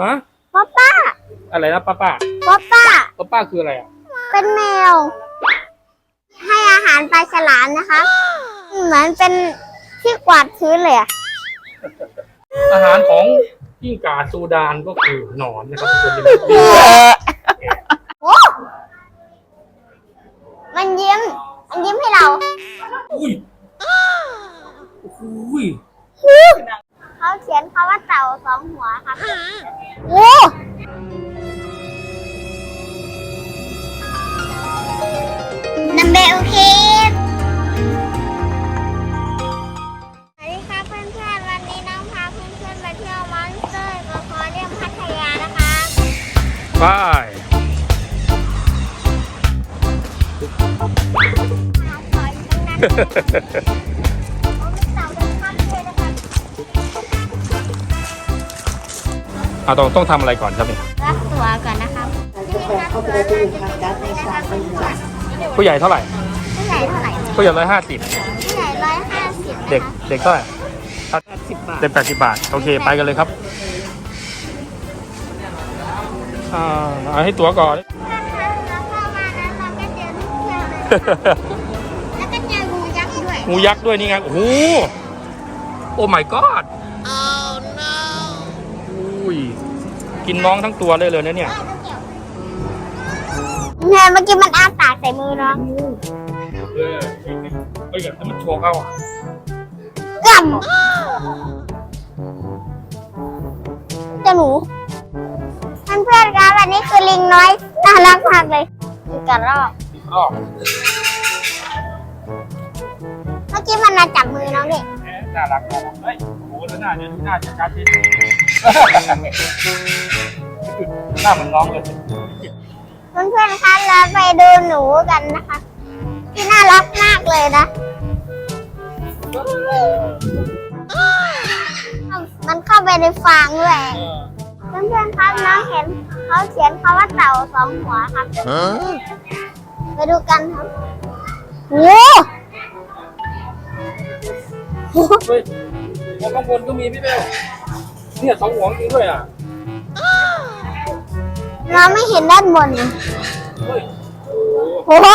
ฮะป๊อปป้าอะไรนะป้าป้าป๊อปป้าป้าป้าคืออะไรอะเป็นแมว ให้อาหารปลาฉลามนะคะเหมือนเป็นที่กวาดพื้นเลยอะอาหารของกิ้งก่าซูดานก็คือหนอนนะครับทุกคนที่ บายหาขออยู่ตรงนั้นโอ้มีเต่าเดินข้ามด้วยนะครับเอาต้องต้องทำอะไรก่อนครับเนี่ยรับตัวก่อนนะครับเข้าไปได้ด้วยทางการในศาลเป็นจักรผู้ใหญ่เท่าไหร่ ผู้ใหญ่เท่าไหร่ผู้ใหญ่ร้อยห้าสิบผู้ใหญ่ร้อยห้าสิบเด็กเด็กเท่าไหร่เด็กแปดสิบบาท โอเค ไปกันเลยครับ อ่าเอาให้ตัวก่อนเราเข้ามานั้นเราก็เจอทุกเที่ยวเลยแล้วก็เจองูยักษ์ด้วยงูยักษ์ด้วยนี่ไง โอ้โห โอ้ my god อุ้ย กินน้องทั้งตัวเลยเลยนะเนี่ย เนี่ยเมื่อกี้มันอ้าปากใส่มือน้องเออเฮ้ยแต่มันโชว์เข้าอะกำเจ้าหนูเพื่อ นๆครับอันนี้คือลิงน้อย น่ารักมากเลยคือกระรอกรอบเมื่อกี้มันมาจับมือน้องนี่แหมน่ารักน่ารักเฮ้ยโอ้โหแล้วหน้าเนี่ยหน้าจะกัดที่หน้าเหมือนน้องเลยเพื่อนๆคะเราไปดูหนูกันนะคะ ที่น่ารักมากเลยนะ มันเข้าไปในฟางด้วยเพื่อนๆครับน้องเห็น เขาเขียนคำว่าเต่าสองหัวครับไปดูกันครับโอ้เฮ้ยหัวข้างบนก็มีพี่เบลเนี่ยสองหัวจริงด้วยอะเราไม่เห็นด้านบนเฮ้ยโอ้โห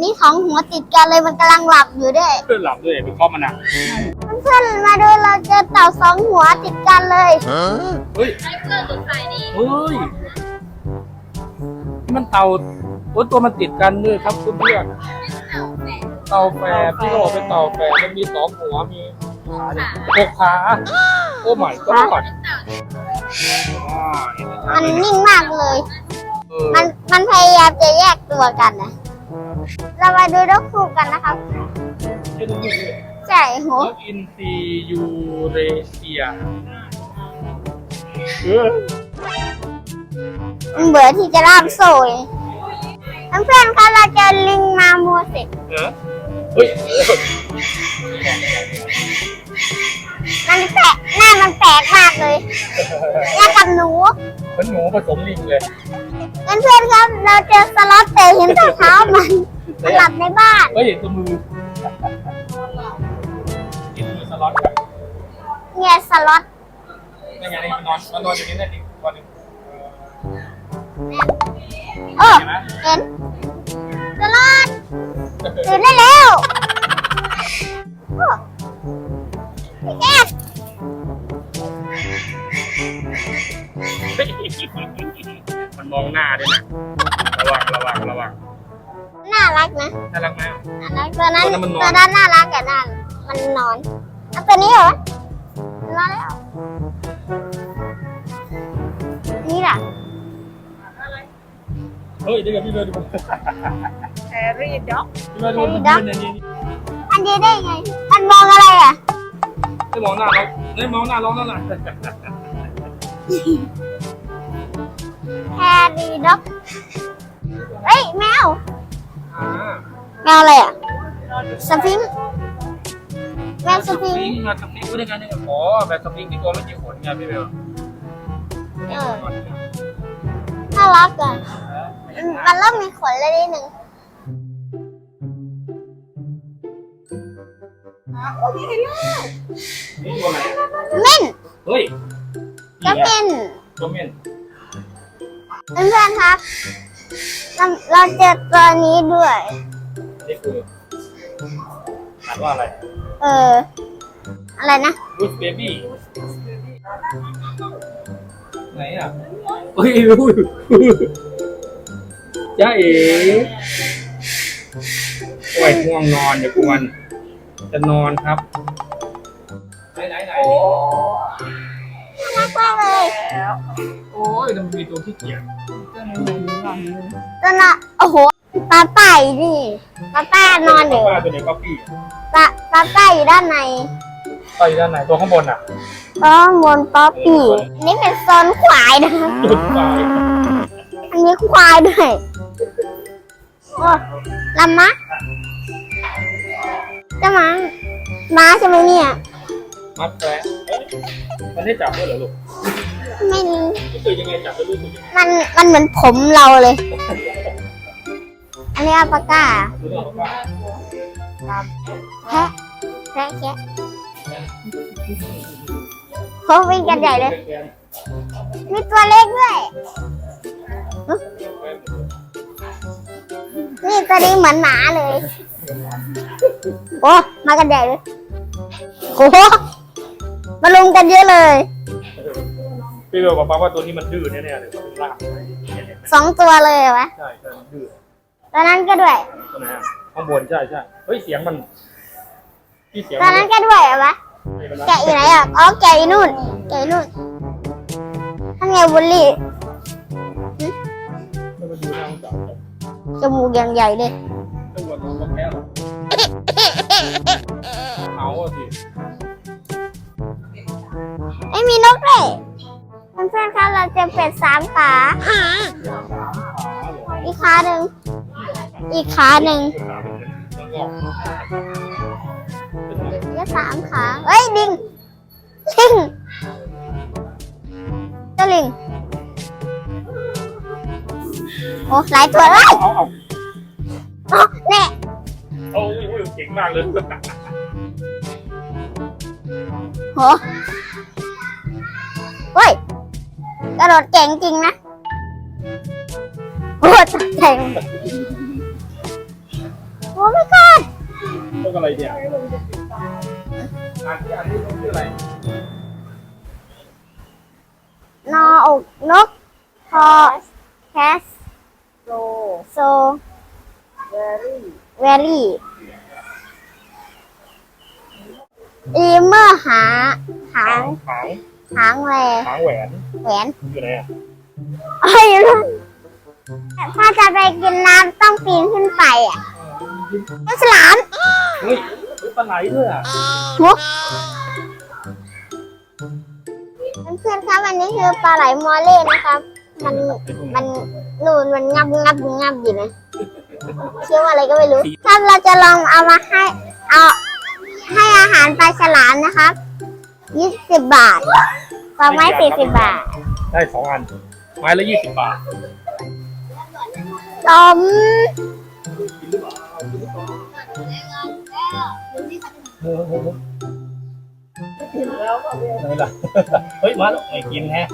นี่สองหัวติดกันเลยมันกำลังหลับอยู่ด้วยเพื่อนหลับด้วยไปเคาะมันอะเพื่อนๆมาดูเราเจอเต่าสองหัวติดกันเลยเฮ้ยเฮ้ยนี่มันเต่าโอ้ตัวมันติดกันด้วยครับเพื่อนๆเต่าแฝดที่เขาบอกเป็นเต่าแฝดมันมีสองหัวมีขาเนี่ยหกขาโอ้ my god อ่าเห็นไหมครับมันนิ่งมากเลยเออมันมันพยายามจะแยกตัวกันนะ เรามาดูนกคู่กันนะครับ เห็นไหมเนี่ยใช่โหนกอินทรียูเรเซียเออมันเบื่อที่จะล่ามโซ่เลยเพื่อนๆคะเราเจอลิงมาโมเสกเออเฮ้ยมันแปลกหน้ามันแปลกมากเลยแยกกับหนูเหมือนหนูผสมลิงเลยเพื่อนๆครับเราเจอสล็อตแต่เห็นแต่เท้ามันมันหลับในบ้านเฮ้ยเห็นตัวมือเห็ นมือสล็อตครับเนี่ยสล็อตนี่ไงนี่มันนอนมันนอนอยู่นี่ได้ดิตัวหนึงเออเห็นสล็อตตื่นได้แล้วโอ้พี่แจ๊คเฮ้ยมันมองหน้าด้วยนะระวังระวังระวังน่ารักนะน่ารักไหมอะน่ารักตัวนั้นตัวนั้นมันนอนตัวนั้นน่ารักกับนั่นมันนอน เอาตัวนี้เหรอมันนอนแล้ว นี่ล่ะเฮ้ยเดี๋ยวก่อนพี่เบลดูมันแฮร์รี่ด็อกพี่เบลดูมันยืนในนี้อันนี้ได้ไง มันมองอะไรอะไม่มองหน้าเราไม่มองหน้าร้องแล้วนะแฮร์รี่ด็อกเฮ้ยแมวอ่าแมวอะไรอะสฟิงค์ แมวสฟิงสค์งมาสปริงก็ได้ไงเนี่ยอ๋อแบบสปริงที่ตัวไม่มีขนไงพี่เบลเออน่ารักอะอืมมันเริ่มมีขนแล้วนิดหนึ่งนี่ตัวไหนเม่นเฮ้ยก็นี่ไงเป็นตัวเมียนเพื่อนๆครับเราเราเจอตัวนี้ด้วยนี่คืออ่านว่าอะไร เออ อะไรนะ รูสเบบี้ไหนอะเฮ้ยอุ้ยจ้าเอ๋โอ้ยง่วงนอนอย่ากวนจะนอนครับ ไหนไหนไหนน่ารักมากเลยโอ้ยมันมีตัวขี้เกียจตัวน่ะโอ้โหปลาป่ายนี่ปลาป้านอนอยู่ป้าตัวไหนป้าปี้ปลา ปลาป้าอยู่ด้านในป้าอยู่ด้านไหนตัวข้างบนอะก็มนป๊อปปี้อันนี่เป็นโซนควายนะครับจุดไฟอันนี้ควายด้วยโอ้ลำมะจะมาม้าใช่ไหมเนี่ยมัดแผลเอ้ยมันได้จับด้วยเหรอลูกไม่รู้รู้สึกยังไงจับแล้วรู้สึกยังไงมันมันเหมือนผมเราเลย อันนี้อัลปาก้ารู้สึกว่าแพะ แพะแคะเขาวิ่งกันใหญ่เลย มีตัวเล็กด้วย นี่ตัวนี้เหมือนหมาเลย โอ้ มากันใหญ่เลย โอ้โหมาลุมกันเยอะเลย พี่บอกป้าว่าตัวนี้มันดื้อแน่ๆเลยมันลากไปเนี่ยสองตัวเลยเหรอวะ ใช่ใช่มันดื้อตัวนั้นก็ด้วยตัวไหนอะข้างบนใช่ใช่เฮ้ยเสียงมัน ที่เสียงตัวมันนั้นก็ด้วยเหรอวะไม่เป็นไรแกะอยู่ไหนอะอ๋อแกะอยู่นู่น แกะอยู่นู่นท่านไงบุลลี่ไม่มาดูหน้ามันจับจมูกอย่างใหญ่เลยตัวมันก็แพ้หรอเอาอะสิไม่มีนกด้วยเพื่อนๆครับเราเจะเป็ดสามขา อีกขาหนึ่ง อีกขาหนึ่ง แล้วก็ก็สามขาเฮ้ยลิงลิงเจ้าลิง โอ้หลายตัวเลยเอาเอาโอ้แน่โอ้ยโอ้ยเก่งมากเลยโหเฮ้ยกระโดดเก่งจริงนะโอ้ตกใจหมดโอ้ไม่กอด ต้องอะไรเนี่ยอ่านที่อ่านที่ชื่ออะไรนออกนกพอแคสโลโซเบอรี่เวลี่อีเมอร์หาหางหางหางแหวหางแหวนแหวนอยู่ไหนอะเอ้ยลูกถ้าจะไปกินน้ำต้องปีนขึ้นไปอะปลาฉลาม เฮ้ยปลาไหลด้วยอะมุกเพื่อนๆครับอันนี้คือปลาไหลมอเล่นะครับ มันมันนูนมันงับงับงับอยู่นะเชื่อว่าอะไรก็ไม่รู้ครับเราจะลองเอามาให้เอาให้อาหารปลาฉลามนะครับยี่สิบบาทต่อไม้สี่สิบบาท ได้สองอัน ไม้ละยี่สิบบาทสม ไหนล่ะเฮ้ยมาแล้วไอ้กินแฮะ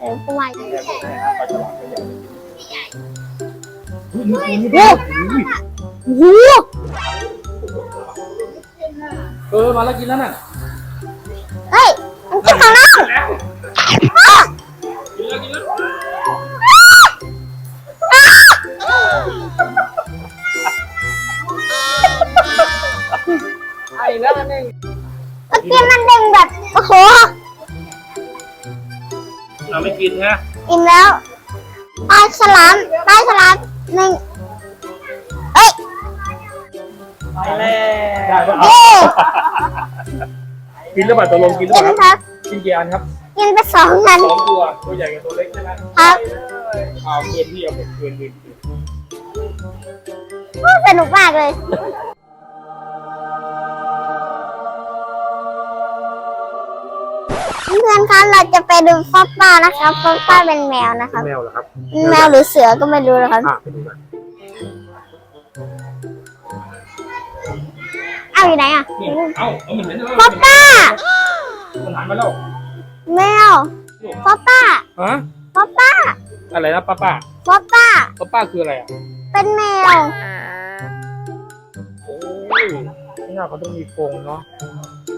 เออประมาณปลาฉลามก็ใหญ่โอ้อุ้ยโหเออมาแล้วกินแล้วน่ะ กินฮะอิ่มแล้วปลาฉลามปลาฉลามหนึ่งเอ้ยไปแล้วได้ปะเย้กินแล้วป่ะตกลงกินแล้วกินป่ะคครับรับกินกี่อันครับกินไปสองอันสองตัวตัวใหญ่กับตัวเล็กใช่ไหมครับเอาเกินที่เอาผมเกินเกินเกิน โอ้สนุกมากเลย เพื่อนๆครับเราจะไปดูฟอปป้านะครับฟอปป้าเป็นแมวนะครับ แมวเหรอครับแมวหรือเสือก็ไม่รู้นะครับอะไปดูกันเอาอยู่ไหนอะนี่เอ้าเอามันเห็นแล้วฟอปป้ามันหันมาแล้วแมวฟอป้าฮะฟอป้าอะไรนะป้าป้าฟอป้าป้าป้าคืออะไรอะเป็นแมวโอ้ยนี่น่าเขาต้องมีกรงเนาะ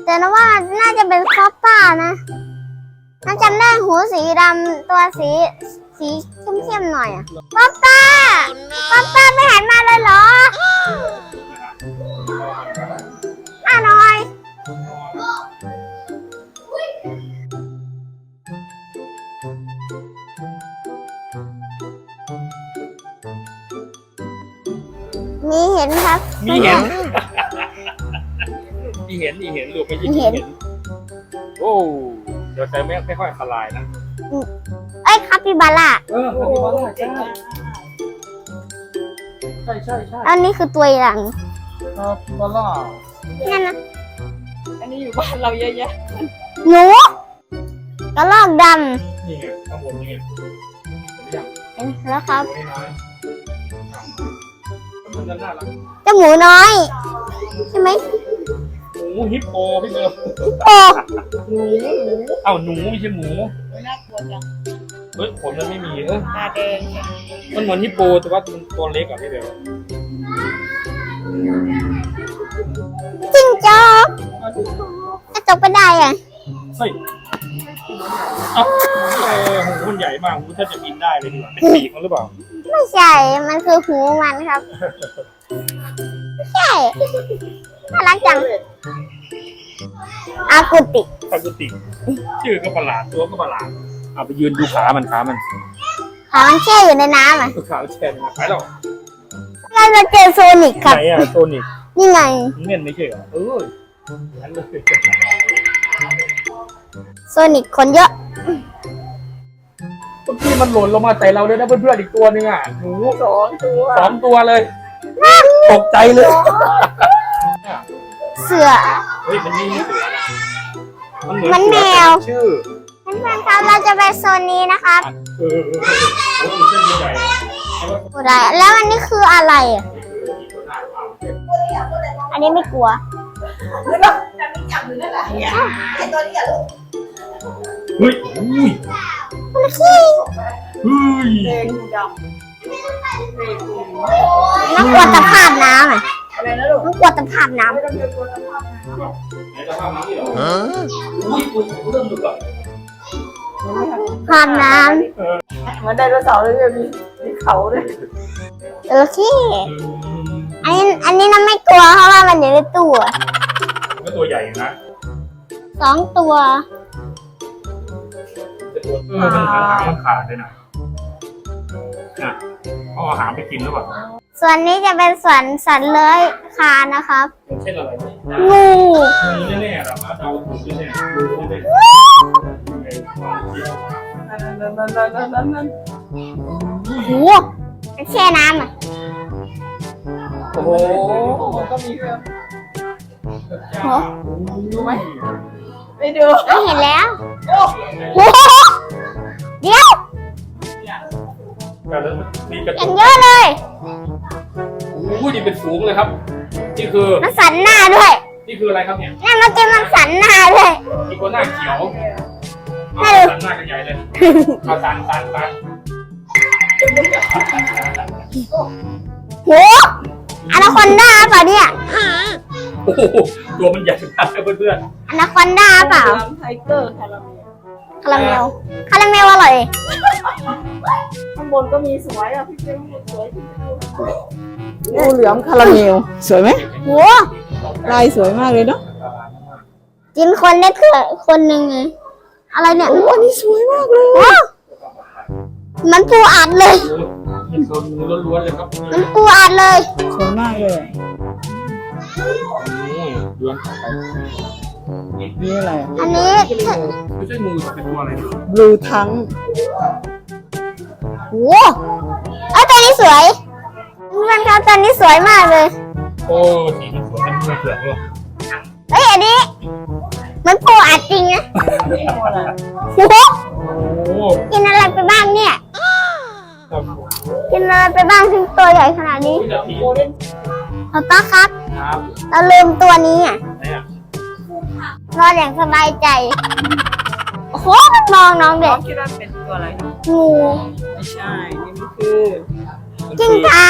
แต่นะว่าน่าจะเป็นฟอปป้านะน่าจำได้หูสีดำตัวสีสีเข้มๆหน่อยอะฟอปป้าฟอปป้าไม่หันมาเลยเหรออ่าหน่อยมีเห็นครับ มีเห็น มีเห็นมีเห็นลูกไม่ใช่มีเห็นเห็น โอ้เดี๋ยวใจไม่ไม่ค่อยอันตรายนะเอ้ยคาปิบาร่าเออคาปิบาร่าใช่ใช่ใช่ใช่อันนี้คือตัวอย่างคาปิบาร่านั่นนะอันนี้อยู่บ้านเราเยอะแยะหนูกระรอกดนี่ไงข้างบนนี่ไงเห็นหรือยังำเห็นแล้วครับตัวน้อยมันจะน่ารักเจ้าหมูน้อย ใช่ไหมหมู ฮิปโปพี่เบลโอ้เอ้าหนูไม่ใช่หมูไม่น่ากลัวจังเฮ้ยขนมันไม่มีเออตาแดงมันเหมือนฮิปโปแต่ว่าตัวเล็กอะพี่เบลจิ้งจอกกระจกไปได้อะเฮ้ยเอ้าเออหูมันใหญ่มากหูถ้าจะบินได้เลยดีกว่าเป็นปีกมันหรือเปล่า ไม่ใช่ มันคือหูมันครับไม่ใช่ น่ารักจัง อากุติปกติชื่อก็ประหลาดตัวก็ประหลาดเอาไปยืนดูขามันขามันขามันแช่อยู่ในน้ำอะขาแช่นะไปแล้วเราจะเจอโซนิกครับ ไหนอะโซนิกนี่ไงเน่นไม่ใช่เหรอเอองั้นเลยโซนิกคนเยอะเมื่อกี้มันหล่นลงมาใส่เราเลยนะเพื่อนๆอีกตัวหนึงอะหนูสองตัวสองตัวเลย ตกใจเลย เสือ เฮ้ยมันนี่เสือนะมันเหมือนมันแมวชื่อเพื่อนๆครับเราจะไปโซนนี้นะครับเออเออเออโอ้ยมันเส้นใหญ่อะไรแล้วอันนี้คืออะไรอะอันนี้ไม่กลัวแล้วก็จะไม่จับมือนั่นแหละไอ้ตัวนี้อะลูกเฮ้ยอุ้ยมันขี้เฮ้ยแดงดำมันกลัวตะภาพน้ำอะ อะไรนะลูกมันกลัวตะภาพน้ไม่ต้องเรียนตัวสภาพนะไหนจะภาพนี้เหรออุ้ยอุ้ยเริ่มดูก่อนำภาพน้เหมือนไดโนเสาร์เลยมีมีเขาด้วยำจระเข้อันนี้อันนี้น้ำไม่กลัวเพราะว่ามันอยู่ในตู้อะก็ตัวใหญ่นะสองตัวเออมันหางมันขาดเลยนะน่ะ เขาอาหางไปกินหรือเปล่าส่วนนี้จะเป็นสวนสัตว์เลื้อยคลานนะครับเช่นอะไรนี่ยงูงูแน่ๆหรอมาเดาถูกแน่ๆงูแน่นั่นนั่นนั่นนั่นนั่นนั่นโหมันแช่น้ำอะโอ้โหก็มีเรื่องโหดูไหมไม่ดูไม่เห็นแล้วโอ้โห แต่แล้วมีกระอจย่ากงเยอะเลย อู้นี่เป็นฝูงเลยครับ นี่คือ มันสันหน้าด้วยนี่คืออะไรครับเนี่ยนั่นเมื่อกี้มันสันหน้าด้วย อีกัวหน้าเขียวให้เอาดูสันหน้ากันใหญ่เลยเอาสันสันสันโหอนาคอนด้าเปล่าเนี่ยโอ้โหตัวมันใหญ่มากเพื่อนอนาคอนด้าเปล่า ไทเกอร์คาราเมลคาราเมล คาราเมลอร่อย ข้างบนก็มีสวยอะพี่เจ้าสวยงูเหลือมคาราเมลสวยไหมโหลายสวยมากเลยเนาะกินคนได้เถื่อคนหนึ่งไงอะไรเนี่ย โอ้อันนี้สวยมากเลยว้าวมันปูอัดเลยๆนี่คืองูล้วนๆเลยครับมันปูอัดเลย สวยมากเลย นี่ล้วนไป นี่อะไรอันนี้ไม่ใช่งูเป็นตัวอะไรเนี่ยบลูทังโหเอ้ยตัวนี้สวยเพื่อนครับตัวนี้สวยมากเลย โอ้สีมันสวยมันเผือกเลยเฮ้ยอันนี้ มันปูอัดจริงนะตัวอะไรโอ้โหโอ้กินอะไรไปบ้างเนี่ยครับกินอะไรไปบ้างถึงตัวใหญ่ขนาดนี้นี่จะสีป๊าป้าครับ ครับ เราลืมตัวนี้อะไหนอะ นอนอย่างสบายใจ โอ้โหมองน้องน้เด็อกงคิดว่าเป็นตัวอะไรงูไม่ใช่ นี่มันคือกิ้งกา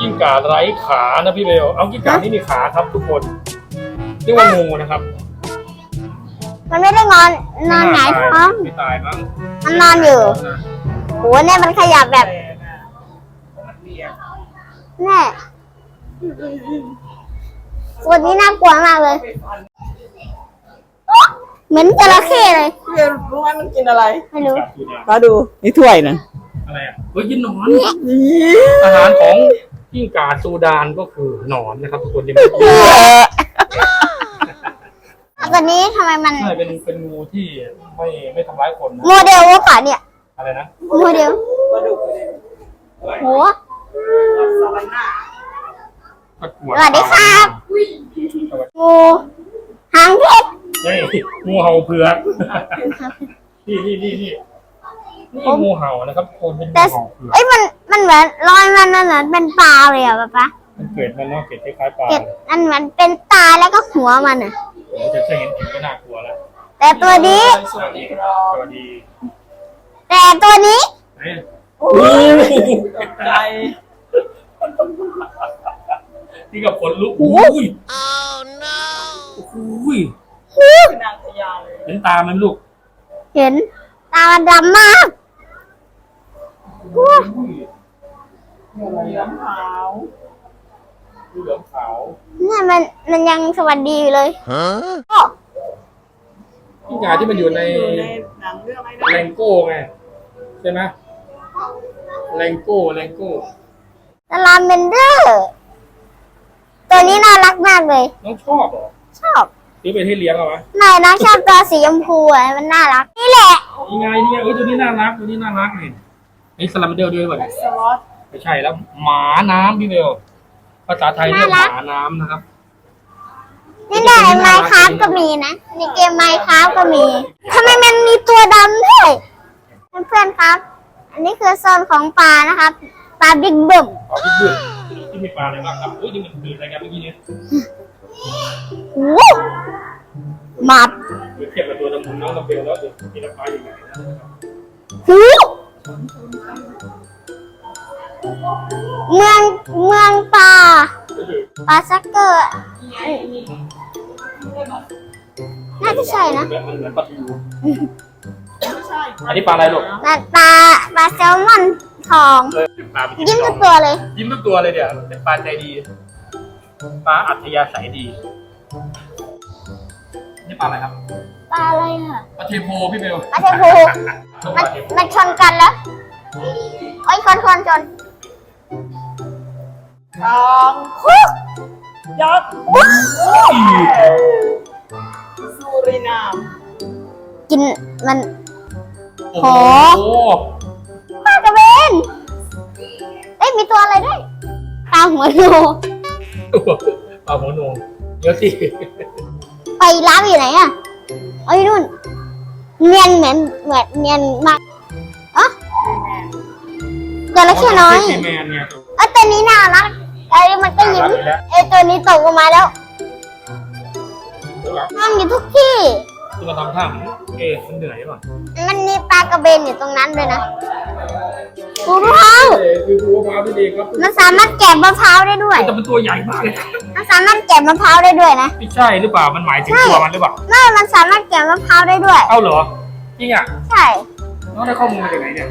กิ้งก่าไร้ขานะพี่เบล เอากิ้งก่านี่มีขาครับทุกคนเรียกว่างูนะครับมันไม่ได้นอนนอนหงายท้อง ไม่ตายมั้งมันนอนอยู่โหเนี่ยมันขยับแบบแปลกอะมันเรียกแน่ส่วนนี้น่ากลัวมากเลยไปฟัน เหมือนจระเข้เลยพี่เบลรู้ไหมมันกินอะไรไม่รู้มาดูนี่ถ้วยนะอะไรอะเฮ้ยยินหนอน อาหารของกิ้งก่าซูดานก็คือหนอนนะครับทุกคนที่มันตอนนี้ทำไมมัน ใช่เป็นเป็นงูที่ไม่ไม่ทำร้ายคนนะโมเดลวะป่ะเนี่ย อะไรนะโมเดลปลาดุกโห ซาบาน่าตะกรวดสวัสดีครับ งูหางเพชร เฮ้ยงูเห่าเผือกนี่นี่นี่นี่นี่งูเห่านะครับทุกคนเป็นงูแต่เห่าเผือกเอ้ยมันมันเหมือนรอยมันมันเหมือนเป็นปลาเลยอะป๊าป๊ามันเกิดมันเนาะเกิดคล้ายๆปลาเก็บเลยมันเหมือนเป็นตาแล้วก็หัวมันอะ โอ้โหแต่แค่เห็นถึงก็น่ากลัวแล้วแต่ตัวนี้ สวัสดีครับสวัสดีแต่ตัวนี้เฮ้ยโอ้ยตกใจนี่กับขนลุกอุ้ยอุ้ย คือนางพญาเลยเห็นตามันลูกเห็น ตามันดำมากอุ้ยเหลืองขาวดูเหลืองขาวเนี่ยมันมันยังสวัสดีอยู่เลยกิ้งก่าที่มันอยู่ในอยู่ในหนังเรื่องอะไรแรนะงโก้ไงใช่ไหมแรงโก้แรงโก้ตาลาเมนเดอร์ ตัวนี้น่ารักมากเลย น้องชอบเหรอชอบ ซื้อไปให้เลี้ยงเอาไว้นายนะชอบตัวสีชมพูอะมันน่ารัก นี่แหละ นี่ไงนี่ไงเอ้ยตัวนี้น่ารักตัวนี้น่ารักนี่นี่สลัมเดลด้วยป่ะเนี่ยสล็อตไม่ใช่แล้ว หมาน้ำพี่เบลภาษาไทยเรียกหมาน้ำนะครับ นี่ในไมค์คราฟก็มีนะในเกมไมค์คราฟก็มีทำไมมันมีตัวดำด้วยเพื่อนๆครับ อันนี้คือโซนของปลานะครับปลาบิ๊กบึ้มขอพี่เบื่อ ที่มีปลาอะไรบ้างครับเฮ้ยนี่มันคืออะไรกันเมื่อกี้นี้โอ้โหหมับเดี๋ยวเทียบกับตัวดำมุนน้องกับเบลแล้วเดี๋ยวมีราคาอยู่ไหนนะหูเมืองเมืองปลาปลาซักเกอร์น่าจะใช่นะมันเหมือนปลาทูไม่ใช่อันนี้ปลาอะไรลูกปลาปลาปลาแซลมอน ทองเลยปลาไปยิ้มทุกตัวเลย ยิ้มทุกตัวเลยเดี๋ยวเป็นปลาใจดีปลาอัธยาศัยดี นี่ปลาอะไรครับปลาอะไรอะปลาเทโพพี่เบลปลาเทโพมันมันชนกันแล้วโอ้ยคนคนชนทางยักษ์สุรินามกินมัน โอ้โห มีตัวอะไรด้วยปลาหัวโนปลาหัวโนงเดี๋ยวสิไปล้างอยู่ไหนอะเอ้ยนู่น เนียนเหมือนเหมือนเนียนมากอ๋อจระเข้น้อยซีแมนเนี่ยเอ้ยตัวนี้น่ารักไอ้ยมันก็ยิ้มเอ้ยตัวนี้ตกลงมาแล้วมันอยู่ทุกที่คือมาทำท่าเอ๊ะมันเหนื่อยป่ะ มันมีปลา กระเบนอยู่ตรงนั้นด้วยนะมะพร้าวเอ๊ะคือหัวปลาที่ดีครับมันสามารถแกะมะพร้าวได้ด้วย แต่มันตัวใหญ่มากเลยมันสามารถแกะมะพร้าวได้ด้วยนะไม่ใช่หรือเปล่ามันหมายถึงตัวมันหรือเปล่าไม่มันสามารถแกะมะพร้าวได้ด้วย เอ้าเหรอจริงอะใช่น้องได้ข้อมูลมาจากไหนเนี่ย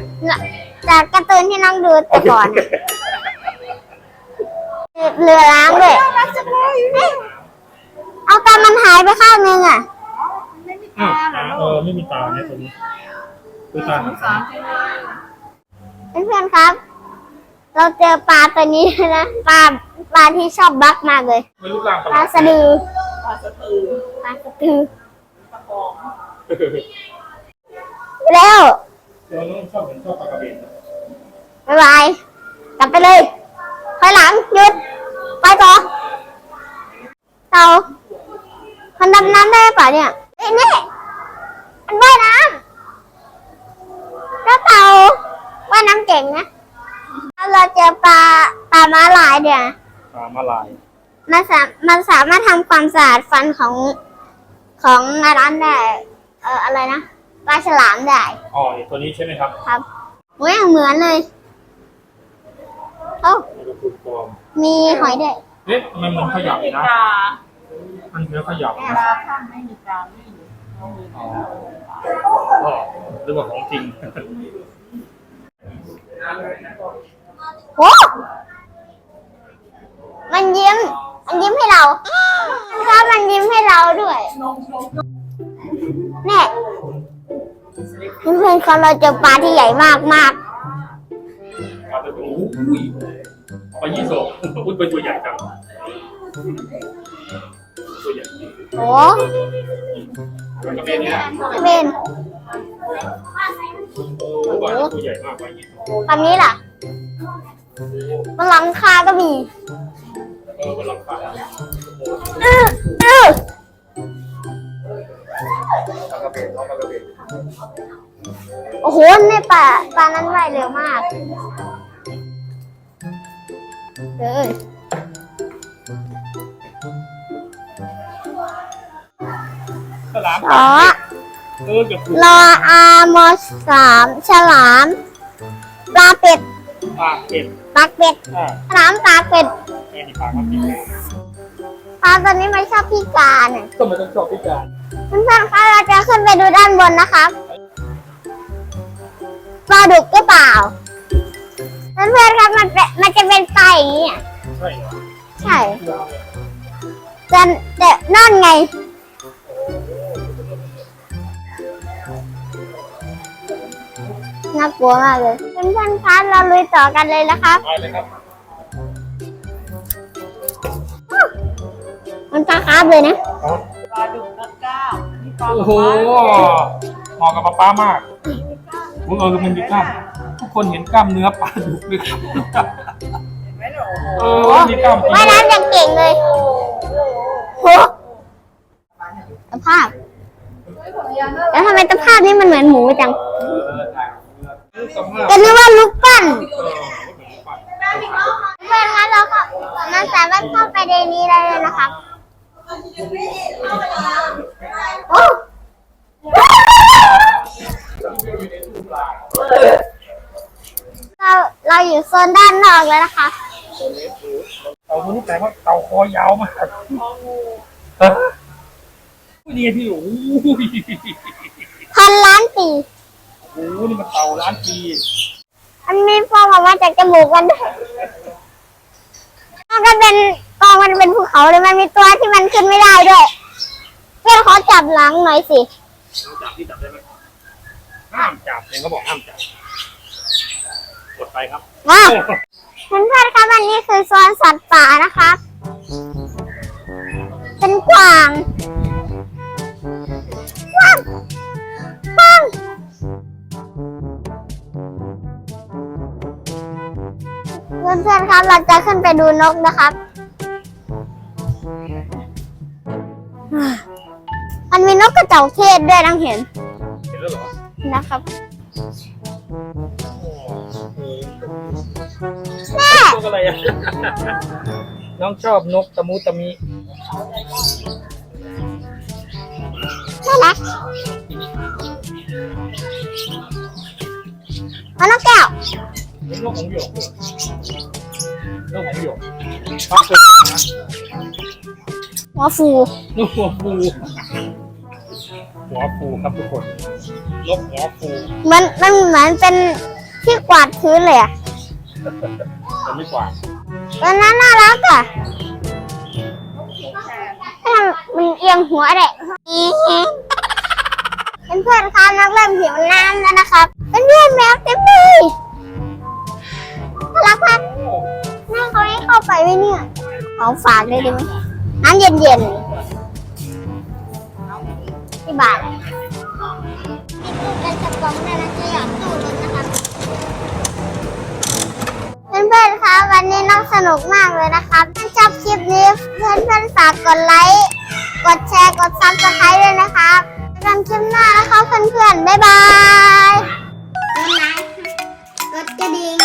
จากการ์ตูนที่น้องดูแต่ก่อนอะเรือล้างด้วยเอ๊ะเอาตามันหายไปข้างนึงอะไม่มีอ้าวตาเหรอเออไม่มีตาเนี่ยตัวนี้ คือตาสงสารจังเลยเพื่อนๆครับ เราเจอปลาตัวนี้นะปลาปลาที่ชอบบักมากเลยไม่รูปร่างประหปลาลาดสะดือปลาสะตือปลาสะดือปลาปองแล้วเดี๋ยวน้องชอบเหมือนชอบปลากระเบนนะบ๊ายบายกลับไปเลยถอยหลังหยุดไปต่อเต่ามันดำน้ำได้ป่ะเนี่ยเอ้ยนี่มันว่ายน้ำ แล้วเต่าว่ายน้ำเก่งนะถ้าเราเจอปลาปลาม้าลายเนี่ยปลามาลาย มันสามันสามารถทำความสะอาดฟันของของร้านได้ เอ่ออะไรนะปปลาฉลามได้อ๋อไอ้ตัวนี้ใช่ไหมครับครับโอ้ยเหมือนเลยโอ้นี่ก็คือปลอมมีหอยด้วย เอ๊ะทำไมมันขยับมีนะกามันเนื้อขยับเวนะลาข้างไม่มีกาไม่มีเขามีอ๋อ อ๋อหรือว่าของจริง โอ้มันยิ้ม มันยิ้มให้เราถ้ามันยิ้มให้เราด้วยเนี่ยเพื่อนๆเขาเราเจอปลาที่ใหญ่มากมากครับโอ้ยปลายี่สกอุ้ยเป็นตัวใหญ่จังตัวใหญ่ๆโอ้มันก็เป็นเนี่ยเป็น โอ้ปลาตัวใหญ่มากปลายี่สกคำนี้ล่ะบนหลังคาก็มีเออบนหลังคาอื้ออื้อปลากระเบนปลากระเบนโอ้โหในป่าปลานั้นว่ายเร็วมากเลยฉลามอ๋อ เออเกือบถูกรออามอสามฉลามปลาเป็ดปลาเป็ดปลาเป็ดอ่าฉลามปลาเป็ดเนี่ยนี่ปลากระเบนปลาตัวนี้ไม่ชอบพิการอะก็ไม่ต้องชอบพิการเพื่อนๆคะเราจะขึ้นไปดูด้านบนนะครับปลาดุกหรือเปล่าเพื่อนๆครับมันเป็นมันจะเป็นปลาอย่างนี้อะใช่เหรอใช่แต่แต่นั่นไง น่ากลัวมากเลยเพื่อนๆคะเราลุยต่อกันเลยนะครับไปเลยครับมันปลาคาร์ฟเลยนะ ปลาดุกนัดเก้าอันนี้ปลาโอ้โหเหมาะกับป้าป้ามากผมเออมันมีกล้ามทุกคนเห็นกล้ามเนื้อปลาดุกไหมครับเห็นไหมเนี่ยโอ้โหเออมีกล้ามจริงว่ายน้ำอย่างเก่งเลยโหตะภาพแล้วทำไมตะภาพนี่มันเหมือนหมูจังสภา พก็นึกว่าลูกปั้นเออเพื่อนงั้นเราก็มันสามารถเข้าไปในนี้ได้เลยนะครับโอ้เราเราอยู่โซนด้านนอกแล้วนะคะ เต่าตัวนี้แต่ว่าเต่าคอยาวมากเออนี่พี่โอ้ยพันล้านปีโอ้โหนี่มันเต่าล้านปีมันมีฟองออกมาจากจมูกกันด้วยมันก็เป็นกองมันเป็นภูเขาเลยมันมีตัวที่มันขึ้นไม่ได้ด้วยเพื่อนขอจับหลังหน่อยสิจับที่จับได้ไหมห้ามจับเองเขาบอกห้ามจับกดไปครับว้าวโอ้เพื่อนๆครับอันนี้คือโซนสัตว์ป่านะครับ เป็นกวางกวางกวาง เพื่อนๆครับเราจะขึ้นไปดูนกนะครับ มันมีนกกระเจอกเทศด้วยนังเห็นเห็นแล้วเหรอนะครับโอ้โหแม่นกอะไรอะ น้องชอบนกตะมูตะมิน่ารัก เอานกแก้ว เป็นนกของหยกนกของหยกปักเกิดนะหัวฟู นกหัวฟูหัวฟูครับทุกคนนกหัวฟูมันมันเหมือนเป็นที่กวาดพื้นเลยอะแต่ไม่กว่าตัวนั้นน่ารักอะถ้ามันเอียงหัวแหละ เพื่อนๆครับนักเริ่มหิวน้ำแล้วนะครับเป็นเพื่อนแมวเต็มเลยน่ารักมากแม่เขาให้เข้าไปไหมเนี่ยของฝากเลยดีไหมน้ำเย็นๆที่บาทเป็นกระป๋องได้นะจะหยอดตู้รถนะครับเพื่อนๆคะวันนี้น้องสนุกมากเลยนะครับถ้าชอบคลิปนี้เพื่อนๆฝากกดไลค์กดแชร์กดซับสไครต์ด้วยนะคะ กันคลิปหน้านะคะเพื่อนๆ บ๊ายบายกดกระดิ่ง